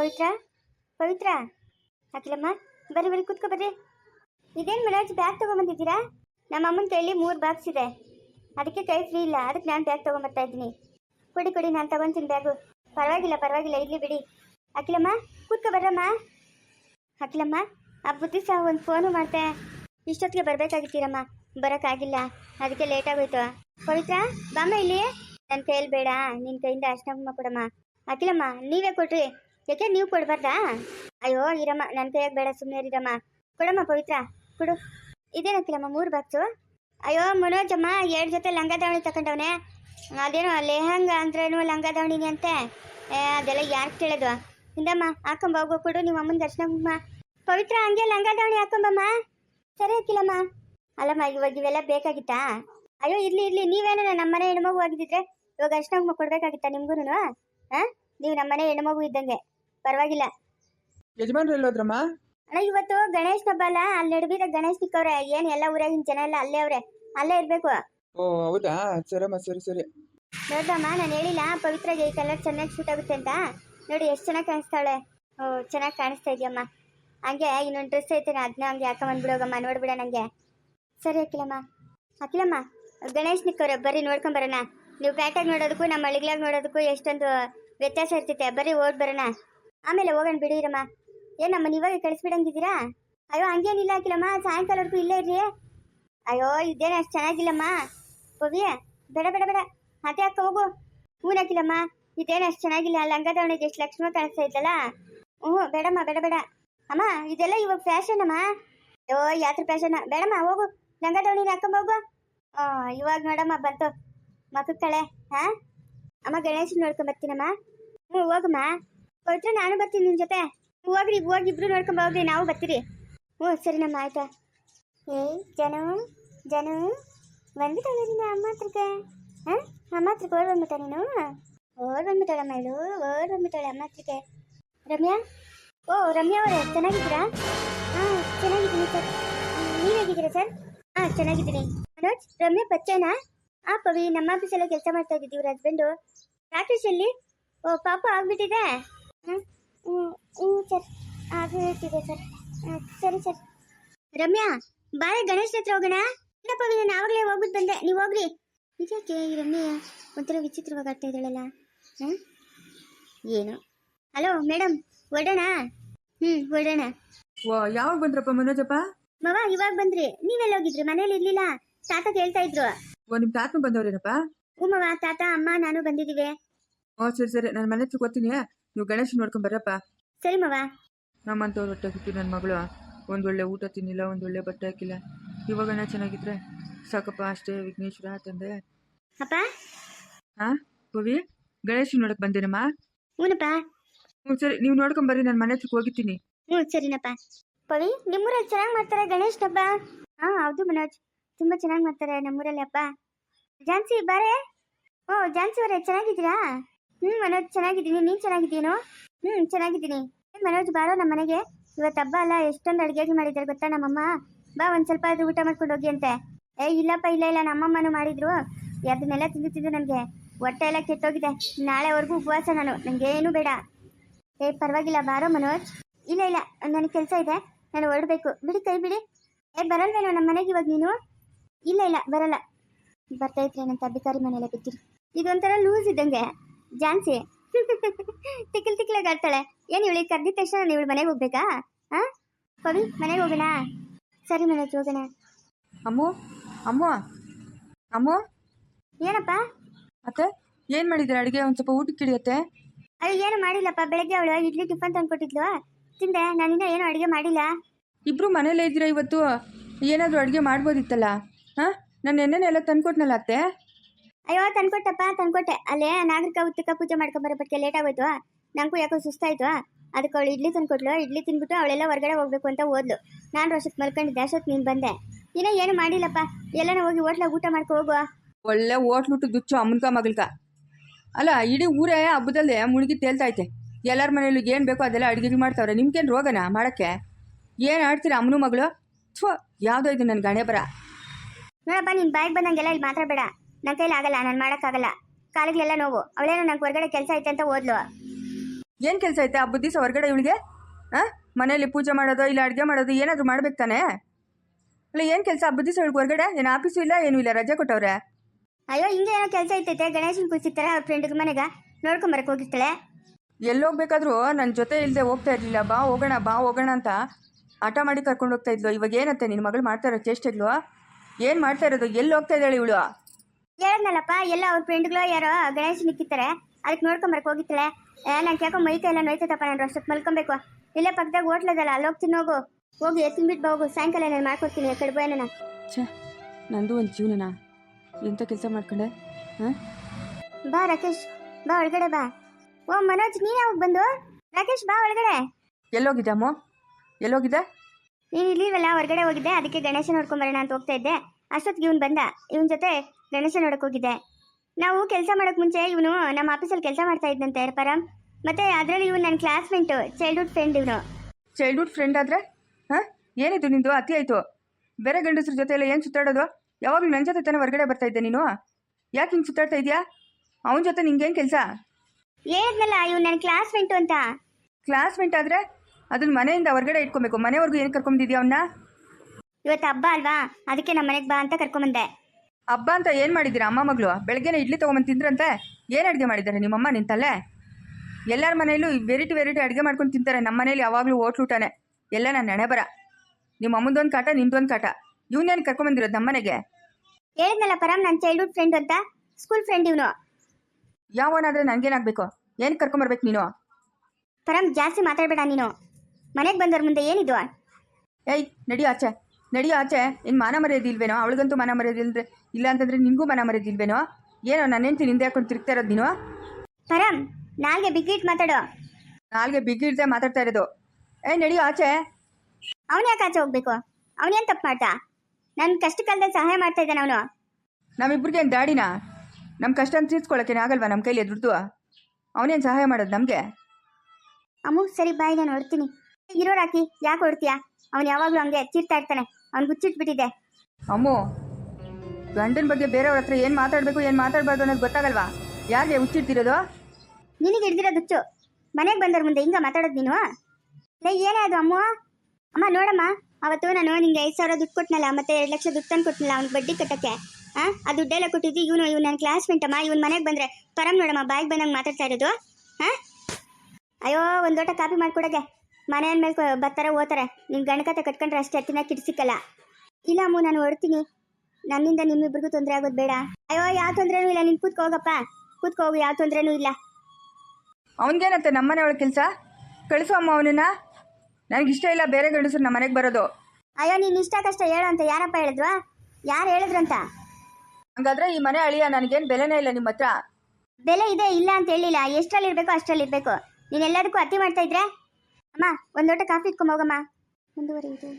ಪವಿತ್ರ? ಪವಿತ್ರ? ಅಖಿಲಮ್ಮ, ಬರ್ರಿ ಬರ್ರಿ, ಕೂತ್ಕೊ, ಬರ್ರಿ. ಇದೇನು ಮೇಡಮ್ ಬ್ಯಾಗ್ ತೊಗೊಂಬಂದಿದ್ದೀರಾ? ನಮ್ಮ ಅಮ್ಮನ ಕೈಲಿ ಮೂರು ಬಾಕ್ಸ್ ಇದೆ. ಅದಕ್ಕೆ ಕೈ ಫ್ರೀ ಇಲ್ಲ. ಅದಕ್ಕೆ ನಾನು ಬ್ಯಾಗ್ ತೊಗೊಂಬರ್ತಾ ಇದ್ದೀನಿ. ಕೊಡಿ ಕೊಡಿ, ನಾನು ತಗೊಂತೀನಿ ಬ್ಯಾಗು ಪರವಾಗಿಲ್ಲ ಪರವಾಗಿಲ್ಲ. ಇಲ್ಲಿ ಬಿಡಿ. ಅಖಿಲಮ್ಮ, ಕೂತ್ಕೊ, ಬರ್ರಮ್ಮ. ಅಖಿಲಮ್ಮ, ಆ ಬುದ್ಧಿ ಸಹ ಒಂದು ಫೋನು ಮಾಡ್ತೆ. ಇಷ್ಟೊತ್ತಿಗೆ ಬರಬೇಕಾಗಿತ್ತೀರಮ್ಮ. ಬರೋಕ್ಕಾಗಿಲ್ಲ. ಅದಕ್ಕೆ ಲೇಟ್ ಆಗೋಯ್ತು. ಪವಿತ್ರ, ಬಾಮ್ಮ ಇಲ್ಲಿ? ನನ್ನ ಕೈಯಲ್ಲಿ ಬೇಡ. ನಿನ್ನ ಕೈಯಿಂದ ಅಷ್ಟಮ್ಮ ಕೊಡಮ್ಮ. ಅಖಿಲಮ್ಮ, ನೀವೇ ಕೊಡ್ರಿ. ಯಾಕೆ ನೀವು ಕೊಡಬಾರ್ದಾ? ಅಯ್ಯೋ, ಇರಮ್ಮ ನನ್ನ ಕೈಯಾಗ ಬೇಡ ಸುಮ್ಮನೆ ಇರಮ್ಮ. ಕೊಡಮ್ಮ, ಪವಿತ್ರ, ಕೊಡು. ಇದೇನಕ್ಕಿಲ್ಲಮ್ಮ, ಮೂರು ಬಾಕ್ಸು? ಅಯ್ಯೋ, ಮನೋಜಮ್ಮ ಎರಡು ಜೊತೆ ಲಂಗ ದಾವಣಿ ತಗೊಂಡವನೆ ಅದೇನೋ ಲೆಹಂಗ ಅಂದ್ರೇನು ಲಂಗ ದಾವಣಿನಿ ಅಂತೆ. ಅದೆಲ್ಲ ಯಾರು ಕೇಳೋದು? ಹಿಂದಮ್ಮ, ಹಾಕೊಂಬ, ಹೋಗೋ, ಕೊಡು, ನಿಮ್ಮ ಅಮ್ಮನ ದರ್ಶನ ಪವಿತ್ರ, ಹಂಗೆ ಲಂಗ ದಾವಣಿ ಹಾಕೊಂಬಮ್ಮ. ಸರಿ ಹಾಕಿಲ್ಲಮ್ಮ. ಅಲ್ಲಮ್ಮ, ಇವಾಗ ಇವೆಲ್ಲ ಬೇಕಾಗಿತ್ತಾ? ಅಯ್ಯೋ, ಇರ್ಲಿ ಇರ್ಲಿ ನೀವೇನೋ ನಮ್ಮ ಮನೆ ಹೆಣ್ಮಗು ಆಗಿದ್ದಿದ್ರೆ ಇವಾಗ ಅರ್ಶನ ಕೊಡ್ಬೇಕಾಗಿತ್ತಾ ನಿಮ್ಗೂನು ಹಾ ನೀವು ನಮ್ಮ ಮನೆ ಹೆಣ್ಮಗು ಇದ್ದಂಗೆ. ಪರವಾಗಿಲ್ಲ. ಯಜಮಾನ್ರು ಎಲ್ಲೋದ್ರಮ್ಮ? ಅಣ್ಣ ಇವತ್ತು ಗಣೇಶ್ ಹಬ್ಬ ಅಲ್ಲ ಅಲ್ಲಿ ನಡುವಿದ ಗಣೇಶ್ ನಿಕ್ಕವ್ರೆ ಏನ್ ಎಲ್ಲ ಊರಾಗಿನ ಜನ ಎಲ್ಲ ಅಲ್ಲೇ ಅವ್ರೆ ಅಲ್ಲೇ ಇರ್ಬೇಕು. ಓ ಹೌದಾ? ಸರಮ್ಮ ಸರಿ ಸರಿ. ನೋಡ್ದಮ್ಮ ನಾನು ಹೇಳಿಲ್ಲ ಪವಿತ್ರಗೆ ಈ ಕಲರ್ ಚೆನ್ನಾಗಿ ಶೂಟ್ ಆಗುತ್ತೆ ಅಂತ. ನೋಡಿ ಎಷ್ಟು ಚೆನ್ನಾಗಿ ಕಾಣಿಸ್ತಾಳೆ ಓ ಚೆನ್ನಾಗಿ ಕಾಣಿಸ್ತಾ ಇದೆಯಮ್ಮ. ಹಂಗೆ ಇನ್ನೊಂದು ಡ್ರೆಸ್ ಐತೆ ಅದನ್ನ ಹಂಗೆ ಹಾಕೊಂಬಂದ್ಬಿಡೋಗಮ್ಮ ನೋಡ್ಬಿಡ ನಂಗೆ ಸರಿ ಅಖಿಲಮ್ಮ. ಅಖಿಲಮ್ಮ ಗಣೇಶ್ ನಿಕ್ಕವ್ರೆ ಬರ್ರಿ ನೋಡ್ಕೊಂಬರೋಣ ನೀವು ಪ್ಯಾಟಾಗಿ ನೋಡೋದಕ್ಕೂ ನಮ್ಮ ಹಳ್ಳಿಗ್ಲಾಗ ನೋಡೋದಕ್ಕೂ ಎಷ್ಟೊಂದು ವ್ಯತ್ಯಾಸ ಇರ್ತೈತೆ. ಬರ್ರಿ ಓಡ್ ಬರೋಣ. ಆಮೇಲೆ ಹೋಗೋಣ ಬಿಡಿರಮ್ಮ ಏನು ನಮ್ಮನ್ನು ಇವಾಗ ಕಳಿಸ್ಬಿಡಂಗಿದ್ದೀರಾ? ಅಯ್ಯೋ, ಹಂಗೇನಿಲ್ಲ ಹಾಕಿಲ್ಲಮ್ಮ ಸಾಯಂಕಾಲವರೆಗೂ ಇಲ್ಲೇ ಇರ್ರಿ. ಅಯ್ಯೋ ಇದೇನು ಅಷ್ಟು ಚೆನ್ನಾಗಿಲ್ಲಮ್ಮ. ಪವಿ ಬೇಡ ಬೇಡ ಬೇಡ. ಅದೇ ಅಕ್ಕ, ಹೋಗು. ಹ್ಞೂ ಹಾಕಿಲ್ಲಮ್ಮ ಇದೇನು ಅಷ್ಟು ಚೆನ್ನಾಗಿಲ್ಲ. ಲಂಗದವಣಿಗೆ ಎಷ್ಟು ಲಕ್ಷ್ಮ ಕಾಣಿಸ್ತಾ ಇದ್ದಲ್ಲ ಹ್ಞೂ, ಬೇಡಮ್ಮ, ಬೇಡ ಬೇಡ. ಅಮ್ಮ, ಇದೆಲ್ಲ ಇವಾಗ ಫ್ಯಾಷನ್ ಅಮ್ಮ ಅಯ್ಯೋ ಯಾತ್ರ ಫ್ಯಾಷನ್. ಬೇಡಮ್ಮ, ಹೋಗು. ಲಂಗದವಣಿನ ಹಾಕೊಂಬ ಹೋಗು. ಇವಾಗ ನೋಡಮ್ಮ, ಬಂತು. ಮಕ್ಕಳ ಕಳೆ, ಹಾ? ಅಮ್ಮ, ಗಣೇಶನ ನೋಡ್ಕೊಂಡ್ ಬರ್ತೀನಮ್ಮ. ಹ್ಞೂ, ಹೋಗಮ್ಮ. ಪವಿತ್ರ ನಾನು ಬರ್ತೀನಿ ನಿನ್ನ ಜೊತೆ. ಹೋಗ್ರಿ ಹೋಗಿ ಇಬ್ರು ನೋಡ್ಕೊಂಡ್ ನಾವು ಬರ್ತೀರಿ. ಹ್ಞೂ ಸರಿನಮ್ಮ ಆಯ್ತಾ. ಏಯ್ ಜನು ಜನು ಬಂದ್ಬಿಟ್ಟಲ್ಲ ನೀನು ಅಮ್ಮ ಹತ್ರಕ್ಕೆ. ಹಾಂ, ಅಮ್ಮ ಹತ್ರಕ್ಕೆ ಓಡ್ ಬಂದ್ಬಿಟ್ಟ ನೀನು? ಓಡ್ ಬಂದ್ಬಿಟ್ಟಾಳಮ್ಮ ಇಳು ಓಡ್ ಬಂದ್ಬಿಟ್ಟಾಳೆ ಅಮ್ಮ ಹತ್ರಕ್ಕೆ. ರಮ್ಯಾ? ಓ, ರಮ್ಯಾ ಅವರೇ, ಚೆನ್ನಾಗಿದ್ದೀರಾ? ಹಾಂ, ಚೆನ್ನಾಗಿದ್ದೀನಿ ಸರ್. ನೀವು ಹೇಗಿದ್ದೀರಾ ಸರ್? ಹಾಂ, ಚೆನ್ನಾಗಿದ್ದೀನಿ. ಮನೋಜ್, ರಮ್ಯಾ ಪಚ್ಚನಾ ಆ ಪವಿ, ನಮ್ಮ ಆಫೀಸಲ್ಲೇ ಕೆಲಸ ಮಾಡ್ತಾ ಇದ್ದೀವಿ ಇವ್ರ ಹಸ್ಬೆಂಡು ಎಲ್ಲಿ ಓ, ಪಾಪ ಆಗ್ಬಿಟ್ಟಿದೆ. ಹಾಂ ಹ್ಞೂ ಸರ್. ಸರ್. ಸರಿ ಸರ್. ರಮ್ಯಾ ಬಾಳೆ ಗಣೇಶ್ ಹತ್ರ ಹೋಗೋಣ? ಇಲ್ಲ ವಿನ ನಾನು ಆವಾಗಲೇ ಹೋಗ್ಬಿಟ್ಟು ಬಂದೆ. ನೀವು ಹೋಗ್ರಿ. ನಿಜಕ್ಕೆ ಈ ರಮ್ಯ ಒಂಥರ ವಿಚಿತ್ರವಾಗಿ ಆಗ್ತಾ ಇದ್ದಾಳಲ್ಲ? ಹಾಂ? ಏನು? ಹಲೋ ಮೇಡಮ್ ಹೊರಡೋಣ? ಹ್ಞೂ ಹೊರಡೋಣ. ಓ ಯಾವಾಗ ಬಂದ್ರಪ್ಪ ಮನೋಜಪ್ಪ? ಮವ ಇವಾಗ ಬಂದ್ರಿ. ನೀವೆಲ್ಲ ಹೋಗಿದ್ರಿ? ಮನೇಲಿ ಇರ್ಲಿಲ್ಲ? ತಾತ ಕೇಳ್ತಾ ಇದ್ರು. ಓ ನಿಮ್ಮ ತಾತನು ಬಂದವ್ರೇನಪ್ಪ? ಹ್ಞೂ ಮವ ತಾತ ಅಮ್ಮ ನಾನು ಬಂದಿದ್ದೀವಿ. ಓ ಸರಿ ಸರಿ. ನಾನು ಮನೆ ಹತ್ರ ಗೊತ್ತೀನಿ ನೀವು ಗಣೇಶ್ ನೋಡ್ಕೊಂಡ್ ಬರಪ್ಪ ಸರಿ ಮವ. ನಮ್ಮಂಥವ್ರು ಹೊಟ್ಟೆ ಹುಟ್ಟಿ ನನ್ನ ಮಗಳು. ಒಂದೊಳ್ಳೆ ಊಟ ತಿನ್ನಿಲ್ಲ ಒಂದೊಳ್ಳೆ ಬಟ್ಟೆ ಹಾಕಿಲ್ಲ. ಇವಾಗಣ್ಣ ಚೆನ್ನಾಗಿದ್ರೆ? ಸಾಕಪ್ಪ ಅಷ್ಟೇ ವಿಘ್ನೇಶ್ವರ ತಂದೆ. ಅಪ್ಪ? ಹಾ ಗೋವಿ ಗಣೇಶ್ ನೋಡಕ್ ಬಂದೇನಮ್ಮ? ಹ್ಞೂನಪ್ಪ ಹ್ಞೂ ಸರಿ ನೀವು ನೋಡ್ಕೊಂಡ್ ಬರ್ರಿ ನಾನು ಮನೆ ಹತ್ರಕ್ಕೆ ಹೋಗಿದ್ದೀನಿ ಹ್ಞೂ ಸರಿನಪ್ಪ. ಪವಿ ನಿಮ್ಮೂರಲ್ಲಿ ಚೆನ್ನಾಗಿ ಮಾಡ್ತಾರೆ ಗಣೇಶ್ ಹಬ್ಬ ಹಾಂ ಹೌದು ಮನೋಜ್. ತುಂಬ ಚೆನ್ನಾಗಿ ಮಾಡ್ತಾರೆ ನಮ್ಮೂರಲ್ಲಿ ಅಪ್ಪ. ಜಾನ್ಸಿ ಬಾರೆ. ಓ ಜಾನ್ಸಿ ಅವರೇ ಚೆನ್ನಾಗಿದ್ದೀರಾ? ಹ್ಞೂ ಮನೋಜ್ ಚೆನ್ನಾಗಿದ್ದೀನಿ. ನೀನು ಚೆನ್ನಾಗಿದ್ದೀನೋ ಹ್ಞೂ ಚೆನ್ನಾಗಿದ್ದೀನಿ. ಮನೋಜ್, ಬಾರೋ ನಮ್ಮ ಮನೆಗೆ? ಇವತ್ತು ಹಬ್ಬ ಅಲ್ಲ, ಎಷ್ಟೊಂದು ಅಡುಗೆ ಮಾಡಿದ್ದಾರೆ ಗೊತ್ತಾ ನಮ್ಮಮ್ಮ? ಬಾ, ಒಂದು ಸ್ವಲ್ಪ ಅದು ಊಟ ಮಾಡ್ಕೊಂಡು ಹೋಗಿ ಅಂತೆ. ಏ, ಇಲ್ಲಪ್ಪ, ಇಲ್ಲ ಇಲ್ಲ, ನಮ್ಮಮ್ಮನೂ ಮಾಡಿದ್ರು. ಅದನ್ನೆಲ್ಲ ತಿಂದು ತಿಂದು ನನಗೆ ಹೊಟ್ಟೆ ಎಲ್ಲ ಕೆಟ್ಟೋಗಿದೆ. ನಾಳೆವರೆಗೂ ಉಪವಾಸ ನಾನು. ನನಗೆ ಏನೂ ಬೇಡ. ಏ, ಪರವಾಗಿಲ್ಲ, ಬಾರೋ ಮನೋಜ್. ಇಲ್ಲ ಇಲ್ಲ ನನಗೆ ಕೆಲಸ ಇದೆ. ನಾನು ಹೊರಡ್ಬೇಕು. ಬಿಡಿ ಕೈ, ಬಿಡಿ. ಏ, ಬರಲ್ವೇನೋ ನಮ್ಮ ಮನೆಗೆ ಇವಾಗ ನೀನು? ಇಲ್ಲ ಇಲ್ಲ, ಬರಲ್ಲ. ಬರ್ತಾ ಇದ್ರೆ ನನ್ನ ಅಧಿಕಾರಿ ಮನೆಯಲ್ಲ ಬಿದ್ದಿರಿ ಇದೊಂಥರ ಲೂಸ್ ಇದ್ದಂಗೆ. ಜಾನ್ಸಿ. ತಿಕ್ಕಲ್ ತಿಕ್ಕಲಾಗ ಆಡ್ತಾಳೆ ಏನು ಇವಳಿಗೆ ಕರ್ದಿದ ತಕ್ಷಣ ನಾನು ಇವಳು ಮನೆಗೆ ಹೋಗ್ಬೇಕಾ? ಹಾಂ ಪವಿ ಮನೆಗೆ ಹೋಗೋಣ. ಸರಿ ಮನೋಜ್ ಹೋಗೋಣ. ಅಮ್ಮು ಅಮ್ಮು ಅಮ್ಮು. ಏನಪ್ಪ? ಅತ್ತೆ ಏನು ಮಾಡಿದ್ರೆ ಅಡುಗೆ? ಒಂದು ಸ್ವಲ್ಪ ಊಟಕ್ಕೆ ಹಿಡಿಯತ್ತೆ ಅಯ್ಯೋ ಏನು ಮಾಡಿಲ್ಲಪ್ಪ. ಬೆಳಗ್ಗೆ ಅವಳು ಇಡ್ಲಿ ಟಿಫನ್ ತಂದ್ಕೊಟ್ಟಿದ್ಲು. ತಿಂದೆ. ನಾನಿನ್ನ ಏನು ಅಡುಗೆ ಮಾಡಿಲ್ಲ. ಇಬ್ರು ಮನೇಲೇ ಇದ್ದೀರಾ ಇವತ್ತು? ಏನಾದರೂ ಅಡುಗೆ ಮಾಡ್ಬೋದಿತ್ತಲ್ಲ? ಹಾಂ ನಾನು ಎಣ್ಣೆನೆಲ್ಲ ತಂದ್ಕೊಟ್ನಲ್ಲ ಅತ್ತೆ. ಅಯ್ಯೋ ತಂದ್ಕೊಟ್ಟಪ್ಪ ತಂದ್ಕೊಟ್ಟೆ. ಅಲ್ಲೇ ನಾಗರಿಕ ಉತ್ತಕ ಪೂಜೆ ಮಾಡ್ಕೊಂಬರೋದಕ್ಕೆ ಲೇಟ್ ಆಗೋಯ್ತು. ನಂಗೂ ಯಾಕೋ ಸುಸ್ತಾಯ್ತು. ಅದಕ್ಕೆ ಅವಳು ಇಡ್ಲಿ ತಂದ್ಕೊಟ್ಲು. ಇಡ್ಲಿ ತಿಂದ್ಬಿಟ್ಟು ಅವಳೆಲ್ಲ ಹೊರಗಡೆ ಹೋಗ್ಬೇಕು ಅಂತ ಓದ್ಲು. ನಾನು ಅಷ್ಟೊತ್ತು ಮಲ್ಕೊಂಡಿದ್ದೆ. ಅಷ್ಟೊತ್ತು ನೀನು ಬಂದೆ. ಇನ್ನೂ ಏನು ಮಾಡಿಲ್ಲಪ್ಪ. ಎಲ್ಲನ ಹೋಗಿ ಹೋಟ್ಲಾಗ ಊಟ ಮಾಡ್ಕೊ ಹೋಗುವ. ಒಳ್ಳೆ ಓಟ್ಲುಟ್ಟು ದುಚ್ಚು ಅಮ್ಮನ್ಕ ಮಗಳ್ಕ ಅಲ್ಲ ಇಡೀ ಊರೇ ಹಬ್ಬದಲ್ಲಿ ಮುಳುಗಿ ತೇಲ್ತೈತೆ ಎಲ್ಲರ ಮನೇಲಿ ಏನು ಬೇಕೋ ಅದೆಲ್ಲ ಅಡುಗೆ ಮಾಡ್ತಾವ್ರೆ. ನಿಮ್ಗೇನು ರೋಗನ ಮಾಡೋಕ್ಕೆ? ಏನು ಆಡ್ತೀರ ಅಮ್ಮನ ಮಗಳು? ಥೋ ಯಾವುದೋ ಇದು ನನ್ನ ಗಣೆ ಬರ ನೋಡಪ್ಪ ನೀನು ಬಾಯಿಗೆ ಬಂದಂಗೆಲ್ಲ ಇಲ್ಲಿ ಮಾತಾಡಬೇಡ. ನನ್ನ ಕೈಲಿ ಆಗಲ್ಲ ನಾನು ಮಾಡೋಕ್ಕಾಗಲ್ಲ. ಕಾಲಿಗೆಲ್ಲ ನೋವು. ಅವಳೇನೋ ನಂಗೆ ಹೊರಗಡೆ ಕೆಲಸ ಐತೆ ಅಂತ ಓದ್ಲು. ಏನು ಕೆಲಸ ಐತೆ ಹಬ್ಬದ ದಿವಸ ಹೊರಗಡೆ ಇವಳಿಗೆ ಹಾಂ ಮನೇಲಿ ಪೂಜೆ ಮಾಡೋದು ಇಲ್ಲ ಅಡುಗೆ ಮಾಡೋದು ಏನಾದರೂ ಮಾಡ್ಬೇಕು ತಾನೆ? ಅಲ್ಲ ಏನು ಕೆಲಸ ಆ ದಿವಸ ಇವಳಿಗೆ ಹೊರಗಡೆ? ಏನು ಆಫೀಸು ಇಲ್ಲ ಏನೂ ಇಲ್ಲ ರಜೆ ಕೊಟ್ಟವ್ರೆ? ಅಯ್ಯೋ ಹಿಂಗೆ ಏನೋ ಕೆಲಸ ಐತೈತೆ. ಗಣೇಶನ್ ಕೂಸಿರ್ತಾರೆ ಅವ್ರ ಫ್ರೆಂಡ್ಗೆ ಮನೆಗೆ. ನೋಡ್ಕೊಂಬರಕ್ಕೆ ಹೋಗಿರ್ತಾಳೆ. ಎಲ್ಲಿ ಹೋಗ್ಬೇಕಾದ್ರೂ ನನ್ನ ಜೊತೆ ಇಲ್ಲದೆ ಹೋಗ್ತಾ ಇರಲಿಲ್ಲ. ಬಾ ಹೋಗೋಣ ಬಾ ಹೋಗೋಣ ಅಂತ ಆಟ ಮಾಡಿ ಕರ್ಕೊಂಡು ಹೋಗ್ತಾ ಇದ್ಲು. ಇವಾಗ ಏನತ್ತೆ ನಿನ್ನ ಮಗಳು ಮಾಡ್ತಾ ಇರೋ ಚೇಷ್ಟೆಗಳು? ಏನು ಮಾಡ್ತಾ ಇರೋದು? ಎಲ್ಲಿ ಹೋಗ್ತಾ ಇದ್ದಾಳೆ ಇವಳು? ಹೇಳದ್ನಲ್ಲಪ್ಪ ಎಲ್ಲ ಅವ್ರ ಫ್ರೆಂಡ್ಗಳು ಯಾರೋ ಗಣೇಶ ನಿಕ್ಕಿತ್ತಾರೆ ಅದಕ್ಕೆ ನೋಡ್ಕೊಂಬರಕ್ಕೆ ಹೋಗಿತ್ತಳೆ ನಾನು ಯಾಕೋ ಮೈ ಕೈ ಎಲ್ಲ ನೋಯ್ತೈತಪ್ಪ ನಾನು ಅಷ್ಟೊತ್ತು ಮಲ್ಕೊಬೇಕು. ಇಲ್ಲೇ ಪಕ್ಕದಾಗ ಹೋಟ್ಲದಲ್ಲ ಅಲ್ಲಿ ಹೋಗ್ತೀನಿ ಹೋಗು. ಹೋಗಿ ತಿನ್ಬಿಟ್ಟು ಬಿಟ್ಟು ಹೋಗು. ಸಾಯಂಕಾಲ ನಾನು ಮಾಡ್ಕೊಡ್ತೀನಿ ಕಡುಬು ಏನ ಛೇ ನಂದು ಒಂದು ಜೀವನನ. ಎಂಥ ಕೆಲಸ ಮಾಡ್ಕೊಂಡೆ? ಹಾಂ? ಬಾ ರಾಕೇಶ್ ಬಾ ಒಳಗಡೆ ಬಾ. ಓ ಮನೋಜ್ ನೀನ್ ಯಾವಾಗ ಬಂದು? ರಾಕೇಶ್ ಬಾ ಒಳಗಡೆ. ಎಲ್ಲೋಗಿದ್ದೆ ಅಮ್ಮ ಎಲ್ಲೋಗಿದ್ದೆ? ನೀನು ಇಲ್ಲಿವಲ್ಲ ಹೊರಗಡೆ ಹೋಗಿದ್ದೆ. ಅದಕ್ಕೆ ಗಣೇಶ ನೋಡ್ಕೊಂಬರೋಣ ಅಂತ ಹೋಗ್ತಾ ಇದ್ದೆ. ಅಷ್ಟೊತ್ತಿಗೆ ಇವ್ನು ಬಂದ. ಇವನ್ ಜೊತೆ ಗಣೇಶ ನೋಡಕ್ ಹೋಗಿದ್ದೆ. ನಾವು ಕೆಲಸ ಮಾಡೋಕೆ ಮುಂಚೆ ಇವನು ನಮ್ಮ ಆಫೀಸಲ್ಲಿ ಕೆಲಸ ಮಾಡ್ತಾ ಇದ್ದಂತೆ ಪರಂ. ಮತ್ತೆ ಅದರಲ್ಲಿ ಇವನು ನನ್ನ ಕ್ಲಾಸ್ಮೇಟು ಚೈಲ್ಡ್ಹುಡ್ ಫ್ರೆಂಡ್ ಇವನು. ಚೈಲ್ಡ್ಹುಡ್ ಫ್ರೆಂಡ್ ಆದ್ರೆ? ಹಾಂ? ಏನಿದು ನಿಂದು? ಅತಿ ಆಯಿತು. ಬೇರೆ ಗಂಡಸ್ರ ಜೊತೆ ಎಲ್ಲ ಏನು ಸುತ್ತಾಡೋದು? ಯಾವಾಗಲೂ ನನ್ನ ಜೊತೆ ತಾನೇ ಹೊರಗಡೆ ಬರ್ತಾ ಇದ್ದೆ ನೀನು? ಯಾಕೆ ಹಿಂಗೆ ಸುತ್ತಾಡ್ತಾ ಇದೆಯಾ? ಅವನ ಜೊತೆ ನಿಂಗೇನು ಕೆಲಸ? ಏನಲ್ಲ ಇವನು ನನ್ನ ಕ್ಲಾಸ್ಮೇಟು ಅಂತ. ಕ್ಲಾಸ್ಮೇಟ್ ಆದ್ರೆ ಅದನ್ನ ಮನೆಯಿಂದ ಹೊರಗಡೆ ಇಟ್ಕೊಬೇಕು. ಮನೆವರೆಗೂ ಏನು ಕರ್ಕೊಂಡಿದ್ಯಾ ಅವನ್ನ ಇವತ್ತು ಹಬ್ಬ ಅಲ್ವಾ? ಅದಕ್ಕೆ ನಮ್ಮ ಮನೆಗೆ ಬಾ ಅಂತ ಕರ್ಕೊಂಬಂದೆ ಹಬ್ಬ ಅಂತ ಏನು ಮಾಡಿದ್ದೀರಾ? ಅಮ್ಮ ಮಗಳು ಬೆಳಗ್ಗೆನೇ ಇಡ್ಲಿ ತೊಗೊಂಬಂದು ತಿಂದ್ರಂತೆ? ಏನು ಅಡುಗೆ ಮಾಡಿದ್ದಾರೆ ನಿಮ್ಮಮ್ಮ ನಿಂತಲ್ಲೇ ಎಲ್ಲರ ಮನೆಯಲ್ಲೂ ವೆರೈಟಿ ವೆರೈಟಿ ಅಡುಗೆ ಮಾಡ್ಕೊಂಡು ತಿಂತಾರೆ ನಮ್ಮ ಮನೇಲಿ ಯಾವಾಗಲೂ ಹೋಟ್ಲೂಟನೇ ಎಲ್ಲ ನಾನು ನೆನೆ ಬರ ನಿಮ್ಮ ಅಮ್ಮದೊಂದು ಕಾಟ ನಿಂದೊಂದು ಕಾಟ. ಇವನೇನು ಕರ್ಕೊಂಬಂದಿರೋದು ನಮ್ಮನೆಗೆ ಹೇಳಿದ್ನಲ್ಲ ಪರಮ್ ನನ್ನ ಚೈಲ್ಡ್ಹುಡ್ ಫ್ರೆಂಡ್ ಅಂತ? ಸ್ಕೂಲ್ ಫ್ರೆಂಡ್ ಇವನು. ಯಾವನಾದ್ರೆ ನನಗೇನಾಗಬೇಕು ಏನು ಕರ್ಕೊಂಬರ್ಬೇಕು ನೀನು? ಪರಮ್ ಜಾಸ್ತಿ ಮಾತಾಡಬೇಡ ನೀನು. ಮನೆಗೆ ಬಂದವ್ರ ಮುಂದೆ ಏನಿದು? ಏಯ್ ನಡಿ ಆಚೆ. ನಡಿ ಆಚೆ. ಇನ್ನು ಮಾನ ಮರ್ಯಾದೆ ಇಲ್ವೇನೋ? ಅವಳಿಗಂತೂ ಮಾನ ಮರ್ಯಾದೆ ಇಲ್ದ್ರೆ ಇಲ್ಲ ಅಂತಂದ್ರೆ ನಿನಗೂ ಮಾನ ಮರ್ಯಾದೆ ಇಲ್ವೇನೋ? ಏನೋ ನನ್ನ ಹೆಂಡ್ತಿ ನಿಂದೆ ಹಾಕೊಂಡು ತಿರುಗ್ತಾ ಇರೋದು ನೀನು? ಪರಂ ನಾಲ್ಗೆ ಬಿಗ್ಗಿಟ್ ಮಾತಾಡು. ನಾಲ್ಗೆ ಬಿಗಿಡ್ದೆ ಮಾತಾಡ್ತಾ ಇರೋದು. ಏ ನಡಿ ಆಚೆ. ಅವನ ಯಾಕೆ ಆಚೆ ಹೋಗ್ಬೇಕು? ಅವನೇನು ತಪ್ಪು ಮಾಡ್ತಾ? ನನ್ನ ಕಷ್ಟ ಕಾಲದಲ್ಲಿ ಸಹಾಯ ಮಾಡ್ತಾ ಇದ್ದಾನೆ ಅವನು. ನಮ್ಮಿಬ್ರಿಗೆ ಏನು ದಾಡಿನಾ? ನಮ್ಮ ಕಷ್ಟ ತೀರ್ಸ್ಕೊಳಕ್ಕೇನು ಆಗಲ್ವಾ ನಮ್ಮ ಕೈಲಿ ಎದುರ್ದು ಅವನೇನು ಸಹಾಯ ಮಾಡೋದು ನಮಗೆ? ಅಮ್ಮು ಸರಿ ಬಾಯ್ ನಾನು ಹೊಡ್ತೀನಿ ಇರೋರಾಕಿ ಯಾಕೆ ಹೊಡ್ತೀಯಾ ಅವನು ಯಾವಾಗಲೂ ಹಂಗೆ ತೀರ್ತಾ ಇರ್ತಾನೆ. ಅವ್ನು ಗುಚ್ಚಿಟ್ಬಿಟ್ಟಿದೆ ಅಮ್ಮು ಗಂಡನ ಬಗ್ಗೆ ಬೇರೆಯವ್ರ ಹತ್ರ ಏನು ಮಾತಾಡಬೇಕು ಏನು ಮಾತಾಡಬಾರ್ದು ಅನ್ನೋದು ಗೊತ್ತಾಗಲ್ವಾ? ಯಾರಿಗೆ ಹುಚ್ಚಿಡ್ತಿರೋದು ನಿನಗೆ ಹಿಡ್ದಿರೋ ದುಚ್ಚು ಮನೆಗೆ ಬಂದವ್ರ ಮುಂದೆ ಹಿಂಗ ಮಾತಾಡೋದು ನೀನು? ಲೈ ಏನೇ ಅದು ಅಮ್ಮ? ಅಮ್ಮ ನೋಡಮ್ಮ. ಅವತ್ತು ನಾನು ನಿಂಗೆ ಐದು ಸಾವಿರ ದುಡ್ಡು ಕೊಟ್ಟನಲ್ಲ ಮತ್ತೆ ಎರಡು ಲಕ್ಷ ದುಡ್ಡು ತಂದು ಕೊಟ್ನಲ್ಲ ಅವ್ನಿಗೆ ಬಡ್ಡಿ ಕಟ್ಟಕ್ಕೆ. ಆ ಆ ದುಡ್ಡೆಲ್ಲ ಕೊಟ್ಟಿದ್ದು ಇವನು ಇವ್ನು ನನ್ನ ಕ್ಲಾಸ್ಮೇಟ್ ಅಮ್ಮ ಇವ್ನ ಮನೆಗೆ ಬಂದರೆ ಪರಮ್ ನೋಡಮ್ಮ ಬಾಯಿಗೆ ಬಂದಂಗೆ ಮಾತಾಡ್ತಾ ಇರೋದು. ಹಾ ಅಯ್ಯೋ ಒಂದು ಲೋಟ ಕಾಪಿ ಮಾಡ್ಕೊಡಗೆ ಮನೆ ಮೇಲೆ ಕೊ- ಬರ್ತಾರೆ ಓದ್ತಾರೆ ನಿನ್ ಗಣಕತೆ ಕಟ್ಕೊಂಡ್ರೆ ಅಷ್ಟೇ ತಿನ್ನ ಕಿಡ್ಸಿಕ್ಕಲ್ಲ ಇಲ್ಲ ಅಮ್ಮ ನಾನು ಹೊಡ್ತೀನಿ ನನ್ನಿಂದ ನಿಮ್ಮಿಬ್ರಿಗೂ ತೊಂದರೆ ಆಗೋದು ಬೇಡ. ಅಯ್ಯೋ ಯಾವ ತೊಂದ್ರೆನೂ ಇಲ್ಲ. ನೀನು ಕೂತ್ಕೋ ಹೋಗಪ್ಪ. ಕೂತ್ಕೋ ಹೋಗು ಯಾವ ತೊಂದ್ರೆನೂ ಇಲ್ಲ. ಅವನಿಗೇನತ್ತೆ ನಮ್ಮನೆ ಒಳಗೆ ಕೆಲಸ? ಕಳಿಸು ಅಮ್ಮ ಅವನನ್ನ. ನನಗಿಷ್ಟ ಇಲ್ಲ ಬೇರೆ ಗಂಡಸರು ನಮ್ಮ ಮನೆಗೆ ಬರೋದು. ಅಯ್ಯೋ ನೀನು ಇಷ್ಟ ಕಷ್ಟ ಹೇಳು ಅಂತ ಯಾರಪ್ಪ ಹೇಳಿದ್ವಾ? ಯಾರು ಹೇಳಿದ್ರಂತ ಹಂಗಾದ್ರೆ ಈ ಮನೆ ಅಳಿಯ ನನಗೇನು ಬೆಲೆನೇ ಇಲ್ಲ ನಿಮ್ಮ ಹತ್ರ. ಬೆಲೆ ಇದೆ ಇಲ್ಲ ಅಂತ ಹೇಳಿಲ್ಲ. ಎಷ್ಟರಲ್ಲಿ ಇರಬೇಕು ಅಷ್ಟರಲ್ಲಿ ಇರಬೇಕು ನೀನೆಲ್ಲದಕ್ಕೂ ಅತಿ ಮಾಡ್ತಾ ಇದ್ರೆ? ಅಮ್ಮ ಒಂದು ಲೋಟ ಕಾಫಿ ಇಟ್ಕೊಂಡು ಹೋಗಮ್ಮ. ಮುಂದುವರಿಯುವುದು